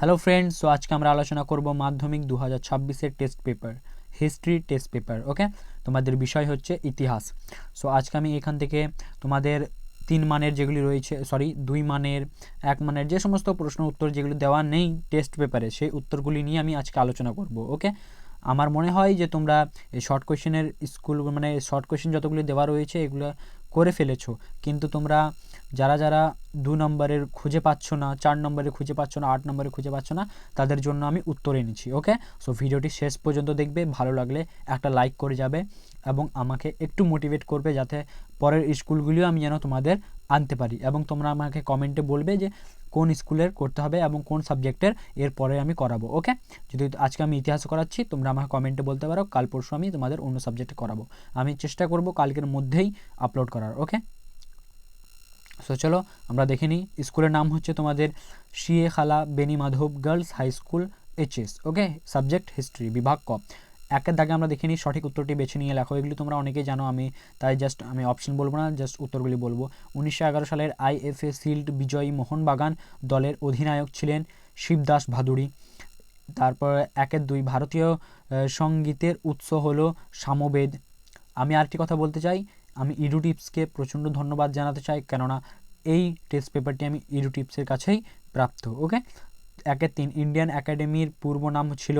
Hello friends so আজকে আমরা আলোচনা করব মাধ্যমিক দু হাজার ছাব্বিশের test paper history test paper okay তোমাদের বিষয় হচ্ছে ইতিহাস। সো আজকে আমি এখান থেকে তোমাদের তিন মানের যেগুলি রয়েছে সরি দুই মানের, এক মানের যে সমস্ত প্রশ্ন উত্তর যেগুলি দেওয়া নেই টেস্ট পেপারে সেই উত্তরগুলি নিয়ে আমি আজকে আলোচনা করব ওকে আমার মনে হয় যে তোমরা এই শর্ট কোয়েশ্চেনের স্কুল মানে শর্ট কোয়েশ্চেন যতগুলি দেওয়া রয়েছে, এগুলো করে ফেলেছো। কিন্তু তোমরা যারা যারা দু নম্বরের খুঁজে পাচ্ছ না, চার নম্বরে খুঁজে পাচ্ছ না, আট নম্বরে খুঁজে পাচ্ছ না, তাদের জন্য আমি উত্তর এনেছি ওকে সো ভিডিওটি শেষ পর্যন্ত দেখবে, ভালো লাগলে একটা লাইক করে যাবে এবং আমাকে একটু মোটিভেট করবে যাতে পরের স্কুলগুলিও আমি যেন তোমাদের আনতে পারি এবং তোমরা আমাকে কমেন্টে বলবে যে কোন স্কুলের করতে হবে এবং কোন সাবজেক্টের এরপরে আমি করাবো ওকে যদি আজকে আমি ইতিহাস করাচ্ছি, তোমরা আমাকে কমেন্টে বলতে পারো, কাল পরশু আমি তোমাদের অন্য সাবজেক্টে করাবো। আমি চেষ্টা করব কালকের মধ্যেই আপলোড করার ওকে সো চলো আমরা দেখে নিই, স্কুলের নাম হচ্ছে তোমাদের Shiakhala Beni Madhab girls high school HS okay? Subject history, বিভাগ ক। একের দাগে আমরা দেখে নিই, সঠিক উত্তরটি বেছে নিয়ে লেখো। এগুলি তোমরা অনেকেই জানো, আমি তাই জাস্ট আমি অপশন বলব না জাস্ট উত্তরগুলি বলব। উনিশশো এগারো সালের আইএফএ সিল্ড বিজয়ী মোহনবাগান দলের অধিনায়ক ছিলেন শিবদাস ভাদুড়ি। তারপর একের দুই ভারতীয় সঙ্গীতের উৎস হলো সামবেদ। আমি আরেকটি কথা বলতে চাই আমি ইডু টিপসকে প্রচণ্ড ধন্যবাদ জানাতে চাই, কেননা এই টেস্ট পেপারটি আমি ইডু টিপসের কাছেই প্রাপ্ত ওকে একের তিন ইন্ডিয়ান একাডেমির পূর্ব নাম ছিল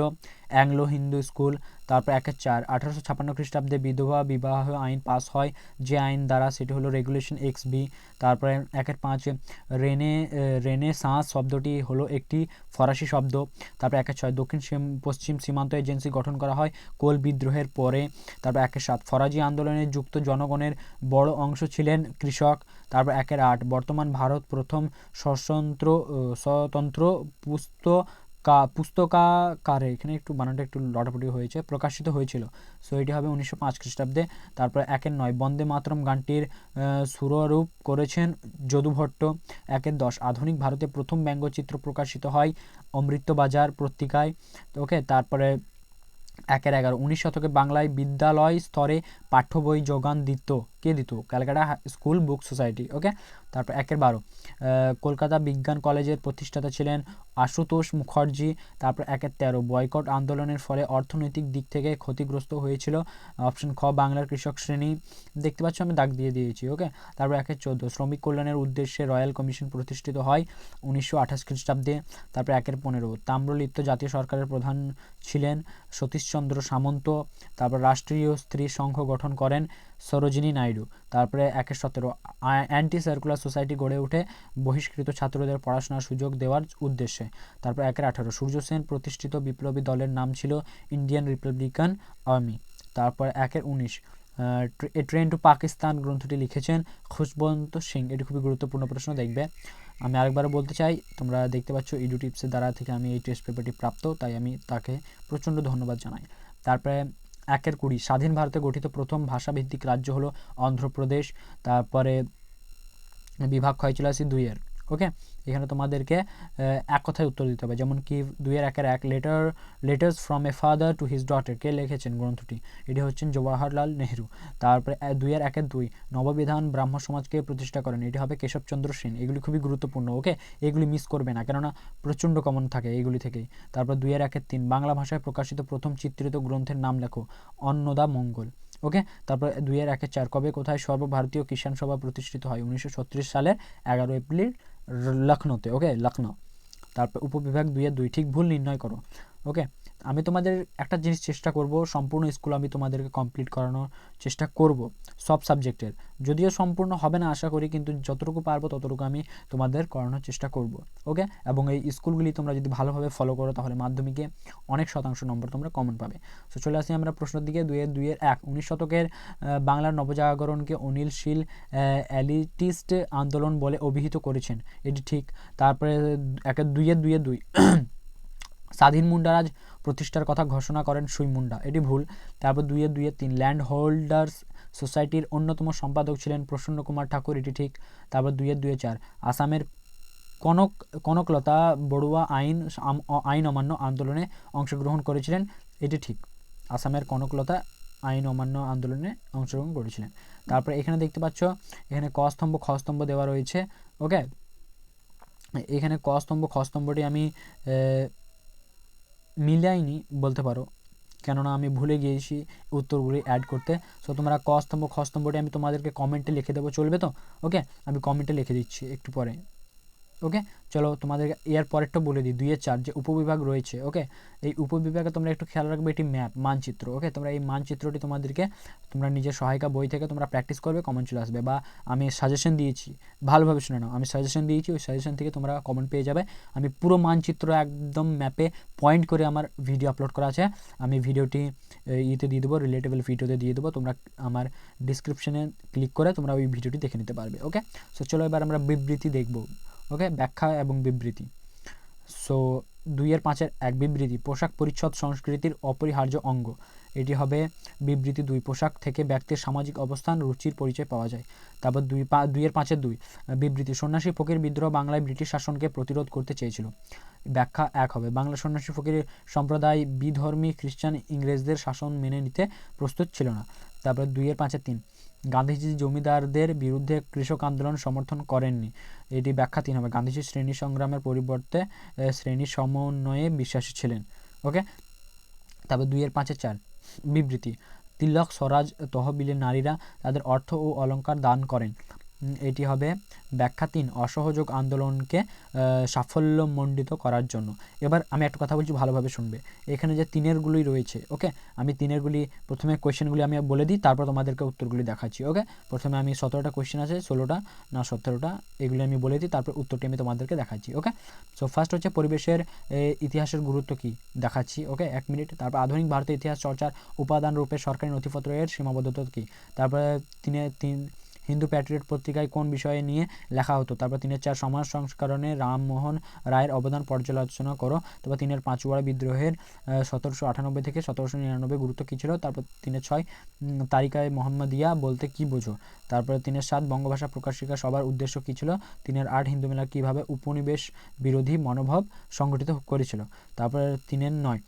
অ্যাংলো হিন্দু স্কুল। তারপর একের চার, আঠারোশো ছাপান্ন খ্রিস্টাব্দে বিধবা বিবাহ আইন পাস হয়। যে আইন দ্বারা সেটি হলো রেগুলেশন এক্স বি তারপরে একের পাঁচ, রেনে রেনে সাঁস শব্দটি হলো একটি ফরাসি শব্দ। তারপর একের ছয়, দক্ষিণ পশ্চিম সীমান্ত এজেন্সি গঠন করা হয় কোল বিদ্রোহের পরে। তারপর একের সাত, ফরাজি আন্দোলনে যুক্ত জনগণের বড় অংশ ছিলেন কৃষক। তারপর একের আট, বর্তমান ভারত প্রথম স্বতন্ত্র স্বতন্ত্র পুস্তক কা, পুস্তকাকারে, এখানে একটু বানানটা একটু লটাপটি হয়েছে, প্রকাশিত হয়েছিল। সো এটি হবে উনিশশো পাঁচ খ্রিস্টাব্দে। তারপর একের নয়, বন্দে মাতরম গানটির সুররূপ করেছেন যদুভট্ট একের দশ, আধুনিক ভারতে প্রথম ব্যঙ্গচিত্র প্রকাশিত হয় অমৃতবাজার পত্রিকায়। ওকে তারপরে একের এগারো, উনিশ শতকে বাংলায় বিদ্যালয় স্তরে পাঠ্য বই যোগান দিত। কে দিত? Calcutta school book society, okay? তারপর একের বারো। কলকাতা বিজ্ঞান কলেজের প্রতিষ্ঠাতা ছিলেন আশুতোষ মুখার্জি। তারপর একের তেরো। বয়কট আন্দোলনের ফলে অর্থনৈতিক দিক থেকে ক্ষতিগ্রস্ত হয়েছিল অপশন খ, বাংলার কৃষক শ্রেণি। দেখতে পাচ্ছ আমি দাগ দিয়ে দিয়েছি, ওকে? তারপর একের চোদ্দ। শ্রমিক কল্যাণের উদ্দেশ্যে রয়্যাল কমিশন প্রতিষ্ঠিত হয় উনিশশো আঠাশ খ্রিস্টাব্দে। তারপর একের পনেরো। তাম্রলিপ্ত জাতীয় সরকারের প্রধান ছিলেন সতীশচন্দ্র সামন্ত। তারপর রাষ্ট্রীয় স্ত্রী সংঘ গঠন করেন সরোজিনী নাইডু। তারপরে একের সতেরো। অ্যান্টি সার্কুলার সোসাইটি গড়ে ওঠে বহিষ্কৃত ছাত্রদের পড়াশোনার সুযোগ দেওয়ার উদ্দেশ্যে। তারপর একের আঠারো। সূর্য সেন প্রতিষ্ঠিত বিপ্লবী দলের নাম ছিল ইন্ডিয়ান রিপাবলিকান আর্মি তারপর একের উনিশ। ট্রেন টু পাকিস্তান গ্রন্থটি লিখেছেন খুশবন্ত সিং। এটি খুবই গুরুত্বপূর্ণ প্রশ্ন, দেখবে। আমি আরেকবারও বলতে চাই, তোমরা দেখতে পাচ্ছ ইডু টিপসের দ্বারা থেকে আমি এই টেস্ট পেপারটি প্রাপ্ত, তাই আমি তাকে প্রচণ্ড ধন্যবাদ জানাই। তারপরে একের কুড়ি। স্বাধীন ভারতে গঠিত প্রথম ভাষাভিত্তিক রাজ্য হলো অন্ধ্রপ্রদেশ। তারপরে বিভাগ ক্ষয় চলে আসি দুইয়ের। ওকে এখানে তোমাদেরকে এক কথায় উত্তর দিতে হবে। যেমন কি দুইয়ের একের এক letter letters from a father to his daughter কে লিখেছেন গ্রন্থটি? এটি হচ্ছেন জওয়াহরলাল নেহরু। তারপরে দুইয়ের একের দুই, নববিধান ব্রাহ্ম সমাজকে প্রতিষ্ঠা করেন। এটি হবে কেশবচন্দ্র সেন। এগুলি খুবই গুরুত্বপূর্ণ ওকে এগুলি মিস করবে না, কেননা প্রচণ্ড কমন থাকে এগুলি থেকেই। তারপর দুইয়ের একের তিন, বাংলা ভাষায় প্রকাশিত প্রথম চিত্রিত গ্রন্থের নাম লেখো, অন্নদা মঙ্গল। ওকে তারপর দুইয়ের একের চার, কবে কোথায় সর্বভারতীয় কিষাণ সভা প্রতিষ্ঠিত হয়? উনিশশো সালের এগারো এপ্রিল লখনৌতে ওকে লখনৌ। তারপর উপবিভাগ দুইয়ের দুই ঠিক ভুল নির্ণয় করো ওকে আমি তোমাদের একটা জিনিস চেষ্টা করব, সম্পূর্ণ স্কুল আমি তোমাদেরকে কমপ্লিট করানোর চেষ্টা করব, সব সাবজেক্টের যদিও সম্পূর্ণ হবে না, আশা করি, কিন্তু যতটুকু পারব, ততটুকু আমি তোমাদের করানোর চেষ্টা করব ওকে এবং এই স্কুলগুলি তোমরা যদি ভালোভাবে ফলো করো, তাহলে মাধ্যমিকে অনেক শতাংশ নম্বর তোমরা কমন পাবে। তো চলে আসি আমরা প্রশ্নের দিকে, দুইয়ের দুইয়ের এক। উনিশ শতকের বাংলার নবজাগরণকে অনিল শীল অ্যালিটিস্ট আন্দোলন বলে অভিহিত করেছেন। এটি ঠিক। তারপরে একের দুইয়ের দুইয়ের দুই। স্বাধীন মুন্ডারাজ প্রতিষ্ঠার কথা ঘোষণা করেন সুই মুন্ডা। এটি ভুল। তারপর দুইয়ে দুইয়ে তিন ল্যান্ড হোল্ডার্স সোসাইটির অন্যতম সম্পাদক ছিলেন প্রসন্ন কুমার ঠাকুর, এটি ঠিক। তারপর দুইয়ে দুইয়ে চার। আসামের কনক, কনকলতা বড়ুয়া আইন আইন অমান্য আন্দোলনে অংশগ্রহণ করেছিলেন, এটি ঠিক। আসামের কনকলতা আইন অমান্য আন্দোলনে অংশগ্রহণ করেছিলেন। তারপরে এখানে দেখতে পাচ্ছ, এখানে ক স্তম্ভ খ স্তম্ভ দেওয়া রয়েছে। ওকে? এখানে ক স্তম্ভ খ স্তম্ভটি আমি মিলাইনি বলতে পারো। কেননা আমি ভুলে গিয়েছি উত্তরগুলি অ্যাড করতে। সো তোমরা কস্তম্ভ খস্তম্ভটি আমি তোমাদেরকে কমেন্টে লিখে দেবো। চলবে তো? ওকে আমি কমেন্টে লিখে দিচ্ছি একটু পরে। ওকে চলো তোমাদেরকে এর পরেরটা বলে দিই, দুইয়ের চার যে উপবিভাগ রয়েছে ওকে এই উপবিভাগে তোমরা একটু খেয়াল রাখবে, এটি ম্যাপ, মানচিত্র ওকে তোমরা এই মানচিত্রটি তোমাদেরকে, তোমরা নিজের সহায়িকা বই থেকে তোমরা প্র্যাকটিস করবে কমেন্ট চলে আসবে। বা আমি সাজেশন দিয়েছি, ভালোভাবে শুনে নাও, আমি সাজেশন দিয়েছি, ওই সাজেশন থেকে তোমরা কমেন্ট পেয়ে যাবে। আমি পুরো মানচিত্র একদম ম্যাপে পয়েন্ট করে আমার ভিডিও আপলোড করা আছে। আমি ভিডিওটি ইতে দিয়ে দেবো রিলেটেবল ভিডিওতে দিয়ে দেবো, তোমরা আমার ডিসক্রিপশনে ক্লিক করে তোমরা ওই ভিডিওটি দেখে নিতে পারবে ওকে সো চলো এবার আমরা বিবৃতি দেখব। ওকে, ব্যাখ্যা এবং বিবৃতি। সো দুইয়ের পাঁচের এক বিবৃতি, পোশাক পরিচ্ছদ সংস্কৃতির অপরিহার্য অঙ্গ। এটি হবে বিবৃতি দুই, পোশাক থেকে ব্যক্তির সামাজিক অবস্থান, রুচির পরিচয় পাওয়া যায়। তারপর দুই পা দুইয়ের পাঁচের দুই, বিবৃতি, সন্ন্যাসী ফকির বিদ্রোহ বাংলায় ব্রিটিশ শাসনকে প্রতিরোধ করতে চেয়েছিল। ব্যাখ্যা এক হবে, বাংলা সন্ন্যাসী ফকির সম্প্রদায় বিধর্মী খ্রিস্টান ইংরেজদের শাসন মেনে নিতে প্রস্তুত ছিল না। তারপর দুইয়ের পাঁচের তিন গান্ধীজি জমিদারদের বিরুদ্ধে কৃষক আন্দোলন সমর্থন করেননি। এটি ব্যাখ্যা তিন হবে। গান্ধীজি শ্রেণি সংগ্রামের পরিবর্তে শ্রেণি সমন্বয়ে বিশ্বাসী ছিলেন। ওকে? তারপর দুইয়ের পাঁচে চার। বিবৃতি। তিলক, স্বরাজ, তহবিলের নারীরা তাদের অর্থ ও অলঙ্কার দান করেন। এটি হবে ব্যাখ্যা তিন, অসহযোগ আন্দোলনকে সাফল্যমণ্ডিত করার জন্য। এবার আমি একটা কথা বলছি, ভালোভাবে শুনবে। এখানে যে তিনেরগুলি রয়েছে, ওকে? আমি তিনেরগুলি, প্রথমে কোয়েশ্চেনগুলি আমি বলে দিই, তারপর তোমাদেরকে উত্তরগুলি দেখাচ্ছি, ওকে? প্রথমে আমি সতেরোটা কোয়েশ্চেন আছে, ষোলোটা না সতেরোটা, এগুলি আমি বলে দিই, তারপর উত্তরটি আমি তোমাদেরকে দেখাচ্ছি, ওকে? সো ফার্স্ট হচ্ছে পরিবেশের ইতিহাসের গুরুত্ব কী? দেখাচ্ছি, ওকে? এক মিনিট। তারপর আধুনিক ভারতের ইতিহাস চর্চার উপাদান রূপে সরকারি নথিপত্র এর সীমাবদ্ধতা কী? তারপরে তিনে, তিন হিন্দু প্যাট্রিয়ট পত্রিকায় কোন বিষয়ে নিয়ে লেখা হতো? তারপর তিনের চার, সমাজ সংস্করণে রামমোহন রায়ের অবদান পর্যালোচনা করো। তারপর তিনের পাঁচুয়াড়া বিদ্রোহের সতেরোশো আটানব্বই থেকে সতেরোশো নিরানব্বই গুরুত্ব কী ছিল? তারপর তিনের ছয় তারিকায় মোহাম্মদিয়া বলতে কী বোঝো? তারপরে তিনের সাত, বঙ্গভাষা প্রকাশিকা সবার উদ্দেশ্য কী ছিল? তিনের আট হিন্দু মেলা কীভাবে উপনিবেশ বিরোধী মনোভাব সংগঠিত করেছিল? তারপরে তিনের নয়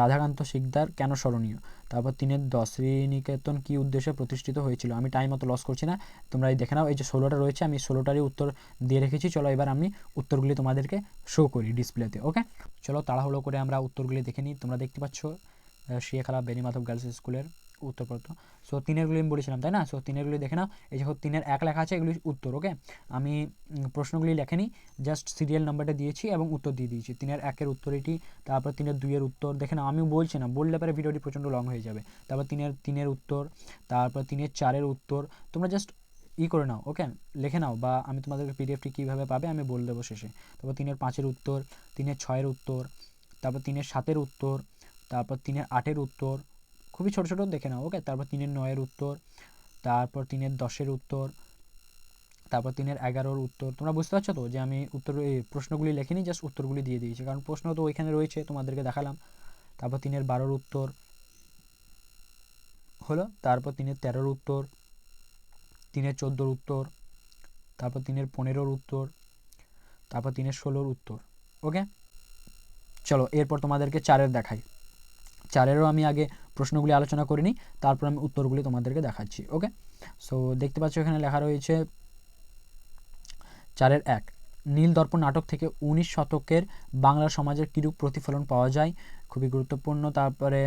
রাধাকান্ত শিকদার কেন স্মরণীয়? তারপর তিনের দশ শ্রীনিকেতন কী উদ্দেশ্যে প্রতিষ্ঠিত হয়েছিল? আমি টাইম মতো লস করছি না। তোমরা এই দেখে নাও, এই যে ষোলোটা রয়েছে, আমি ষোলোটারই উত্তর দিয়ে রেখেছি। চলো এবার আমি উত্তরগুলি তোমাদেরকে শো করি ডিসপ্লেতে ওকে চলো তাড়াহুড়ো করে আমরা উত্তরগুলি দেখে নিই। তোমরা দেখতে পাচ্ছ শিয়াখালা বেনিমাধব গার্লস স্কুলের উত্তরপত্র সো তিনেরগুলি আমি বলেছিলাম, তাই না? সো তিনেরগুলি দেখে নাও। এই যে তিনের এক লেখা আছে, এগুলি উত্তর ওকে আমি প্রশ্নগুলি লেখেনি জাস্ট সিরিয়াল নাম্বারটা দিয়েছি এবং উত্তর দিয়ে দিয়েছি। তিনের একের উত্তর এটি, তারপর তিনের দুইয়ের উত্তর, দেখে নাও। আমি বলছি না, বললে পরে ভিডিওটি প্রচণ্ড লং হয়ে যাবে। তারপর তিনের তিনের উত্তর, তারপর তিনের চারের উত্তর, তোমরা জাস্ট ই করে নাও ওকে লিখে নাও বা আমি তোমাদেরকে পিডিএফটি কীভাবে পাবে, আমি বলে দেবো শেষে। তারপর তিনের পাঁচের উত্তর, তিনের ছয়ের উত্তর, তারপর তিনের সাতের উত্তর, তারপর তিনের আটের উত্তর খুবই ছোটো ছোটো, দেখে নাও ওকে তারপর তিনের নয়ের উত্তর, তারপর তিনের দশের উত্তর, তারপর তিনের এগারোর উত্তর। তোমরা বুঝতে পারছ তো যে আমি উত্তর প্রশ্নগুলি লেখিনি জাস্ট উত্তরগুলি দিয়ে দিয়েছি। কারণ প্রশ্ন তো ওইখানে রয়েছে, তোমাদেরকে দেখালাম। তারপর তিনের বারোর উত্তর হলো, তারপর তিনের তেরোর উত্তর, তিনের চোদ্দোর উত্তর, তারপর তিনের পনেরোর উত্তর, তারপর তিনের ষোলোর উত্তর ওকে চলো, এরপর তোমাদেরকে চারের দেখাই। চারেরও আমি আগে প্রশ্নগুলি আলোচনা করিনি, তারপর আমি উত্তরগুলি তোমাদেরকে দেখাচ্ছি ওকে সো দেখতে পাচ্ছ এখানে লেখা রয়েছে চারের এক, নীল দর্পণ নাটক থেকে উনিশ শতকের বাংলা সমাজের কিরূপ প্রতিফলন পাওয়া যায়? খুবই গুরুত্বপূর্ণ। তারপরে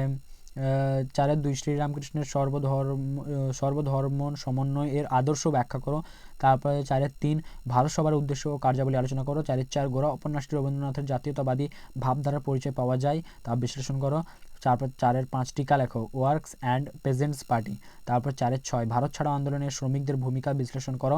চারের দুই, শ্রীরামকৃষ্ণের সর্বধর্ম সর্বধর্ম সমন্বয় এর আদর্শ ব্যাখ্যা করো। তারপরে চারের তিন, ভারত সভার উদ্দেশ্য ও কার্যাবলী আলোচনা করো। চারের চার গোড়া উপন্যাসটি রবীন্দ্রনাথের জাতীয়তাবাদী ভাবধারার পরিচয় পাওয়া যায়, তা বিশ্লেষণ করো। তারপর চারের পাঁচ টিকা লেখো ওয়ার্কস অ্যান্ড পেজেন্টস পার্টি। তারপর চারের ছয়, ভারত ছাড়ো আন্দোলনের শ্রমিকদের ভূমিকা বিশ্লেষণ করো।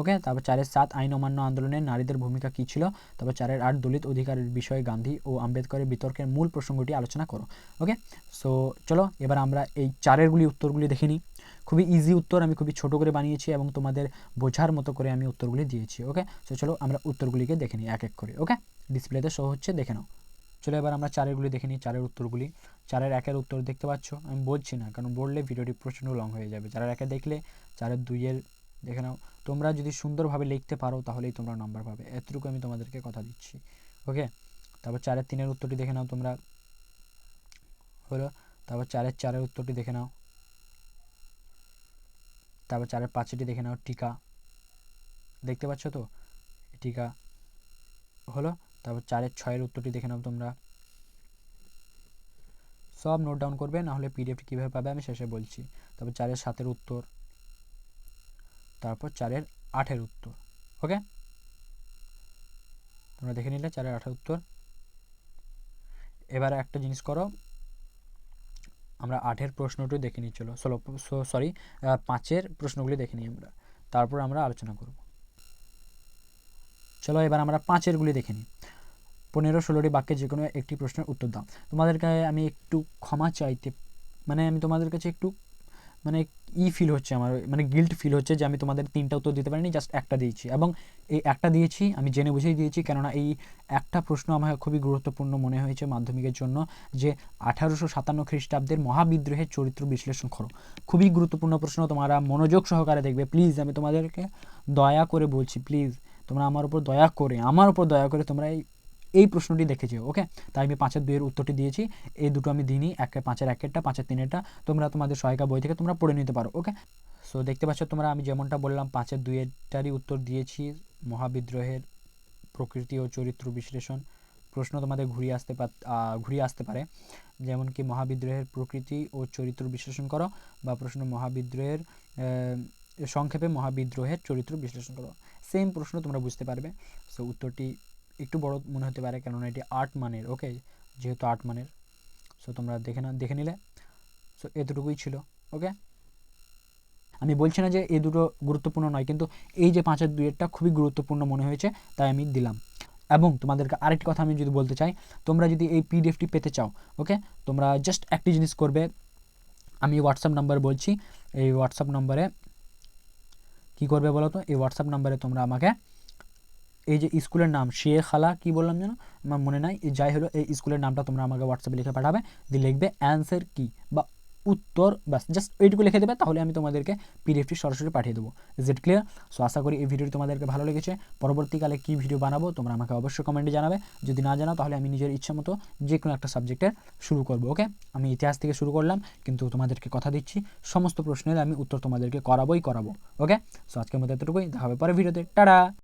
ওকে? তারপর চারের সাত, আইন অমান্য আন্দোলনে নারীদের ভূমিকা কী ছিল? তারপর চারের আট, দলিত অধিকারের বিষয়ে গান্ধী ও আম্বেদকরের বিতর্কের মূল প্রসঙ্গটি আলোচনা করো। ওকে? সো, চলো, এবার আমরা এই চারেরগুলি উত্তরগুলি দেখে নিই। খুবই ইজি উত্তর, আমি খুবই ছোট করে বানিয়েছি এবং তোমাদের বোঝার মতো করে আমি উত্তরগুলি দিয়েছি, ওকে? সো, চলো, আমরা উত্তরগুলিকে দেখে নিই এক এক করে, ওকে? ডিসপ্লেতে শো হচ্ছে, দেখে নাও। চলো এবার আমরা চারেরগুলি দেখে নিই, চারের উত্তরগুলি। চারের একের উত্তর দেখতে পাচ্ছ? আমি বলছি না, কারণ বললে ভিডিওটি প্রচণ্ড লং হয়ে যাবে। চারের একে দেখলে চারের দুইয়ের দেখে নাও। তোমরা যদি সুন্দরভাবে লিখতে পারো, তাহলেই তোমরা নম্বর পাবে। এতটুকু আমি তোমাদেরকে কথা দিচ্ছি। ওকে তারপর চারের তিনের উত্তরটি দেখে নাও তোমরা। হলো, তারপর চারের চারের উত্তরটি দেখে নাও। তারপর চারের পাঁচটি দেখে নাও, টিকা। দেখতে পাচ্ছ তো? টিকা। হলো তারপর চারের ছয়ের উত্তরটি দেখে নাও তোমরা। সব নোট ডাউন করবে, না হলে পিডিএফটি কীভাবে পাবে আমি শেষে বলছি। তারপর চারের সাতের উত্তর, তারপর চারের আটের উত্তর ওকে তোমরা দেখে নিলে চারের আটের উত্তর। এবার একটা জিনিস করো, আমরা আটের প্রশ্নটি দেখে নিই, চলো ষোলো সরি পাঁচের প্রশ্নগুলি দেখে নিই আমরা। তারপর আমরা আলোচনা করব। চলো এবার আমরা পাঁচেরগুলি দেখে নিই। পনেরো ষোলোটি বাক্যে যে কোনো একটি প্রশ্নের উত্তর দাও। তোমাদেরকে আমি একটু ক্ষমা চাইতে মানে আমি তোমাদের কাছে একটু মানে ই ফিল হচ্ছে আমার মানে গিল্ট ফিল হচ্ছে যে আমি তোমাদের তিনটা উত্তর দিতে পারিনি জাস্ট একটা দিয়েছি। এবং এই একটা দিয়েছি, আমি জেনে বুঝেই দিয়েছি, কেননা এই একটা প্রশ্ন আমার খুবই গুরুত্বপূর্ণ মনে হয়েছে মাধ্যমিকের জন্য, যে আঠারোশো সাতান্ন খ্রিস্টাব্দের মহাবিদ্রোহের চরিত্র বিশ্লেষণ করো। খুবই গুরুত্বপূর্ণ প্রশ্ন, তোমরা মনোযোগ সহকারে দেখবে। প্লিজ আমি তোমাদেরকে দয়া করে বলছি প্লিজ তোমরা আমার উপর দয়া করে, আমার উপর দয়া করে তোমরা এই এই প্রশ্নটি দেখেছি ওকে তাই আমি পাঁচের দুইয়ের উত্তরটি দিয়েছি। এই দুটো আমি দিইনি, এক পাঁচের একেরটা, পাঁচের তিনেরটা। তোমরা তোমাদের সহায়িকা বই থেকে তোমরা পড়ে নিতে পারো ওকে সো দেখতে পাচ্ছ তোমরা আমি যেমনটা বললাম, পাঁচের দুইয়েরটারই উত্তর দিয়েছি। মহাবিদ্রোহের প্রকৃতি ও চরিত্র বিশ্লেষণ প্রশ্ন তোমাদের ঘুরিয়ে আসতে পার ঘুরিয়ে আসতে পারে। যেমন কি, মহাবিদ্রোহের প্রকৃতি ও চরিত্র বিশ্লেষণ করো, বা প্রশ্ন মহাবিদ্রোহের সংক্ষেপে মহাবিদ্রোহের চরিত্র বিশ্লেষণ করো। সেম প্রশ্ন তোমরা বুঝতে পারবে। সো উত্তরটি একটু বড় মনে হতে পারে, কেননা এটি আট মানের ওকে যেহেতু আট মানের। সো তোমরা দেখে না, দেখে নিলে। সো এতটুকুই ছিল ওকে আমি বলছি না যে এই দুটো গুরুত্বপূর্ণ নয়, কিন্তু এই যে পাঁচের দুইয়েরটা খুবই গুরুত্বপূর্ণ মনে হয়েছে, তাই আমি দিলাম। এবং তোমাদেরকে আরেকটি কথা আমি যদি বলতে চাই, তোমরা যদি এই পিডিএফটি পেতে চাও ওকে তোমরা জাস্ট একটি জিনিস করবে। আমি হোয়াটসঅ্যাপ নাম্বার বলছি, এই হোয়াটসঅ্যাপ নম্বরে কী করবে বলো তো? এই হোয়াটসঅ্যাপ নাম্বারে তোমরা আমাকে এই যে স্কুলের নাম শেখ খালা কি বললাম যেন? আমার মনে নাই। যাই হলো, এই স্কুলের নামটা তোমরা আমাকে হোয়াটসঅ্যাপে লিখে পাঠাবে। দিয়ে লিখবে অ্যান্সার কি? বা উত্তর, ব্যাস জাস্ট এইটুকু লিখে দেবে, তাহলে আমি তোমাদেরকে পিডিএফটি সরাসরি পাঠিয়ে দেবো। ইজ ইট ক্লিয়ার সো আশা করি এই ভিডিওটি তোমাদেরকে ভালো লেগেছে। পরবর্তীকালে কী ভিডিও বানাবো, তোমরা আমাকে অবশ্যই কমেন্টে জানাবে। যদি না জানাও তাহলে আমি নিজের ইচ্ছা মতো যে কোনো একটা সাবজেক্টের শুরু করব ওকে আমি ইতিহাস থেকে শুরু করলাম, কিন্তু তোমাদেরকে কথা দিচ্ছি, সমস্ত প্রশ্নের আমি উত্তর তোমাদেরকে করাবোই করাবো ওকে সো আজকের মতো এতটুকুই। দেখা হবে পরে ভিডিওতে। টাটা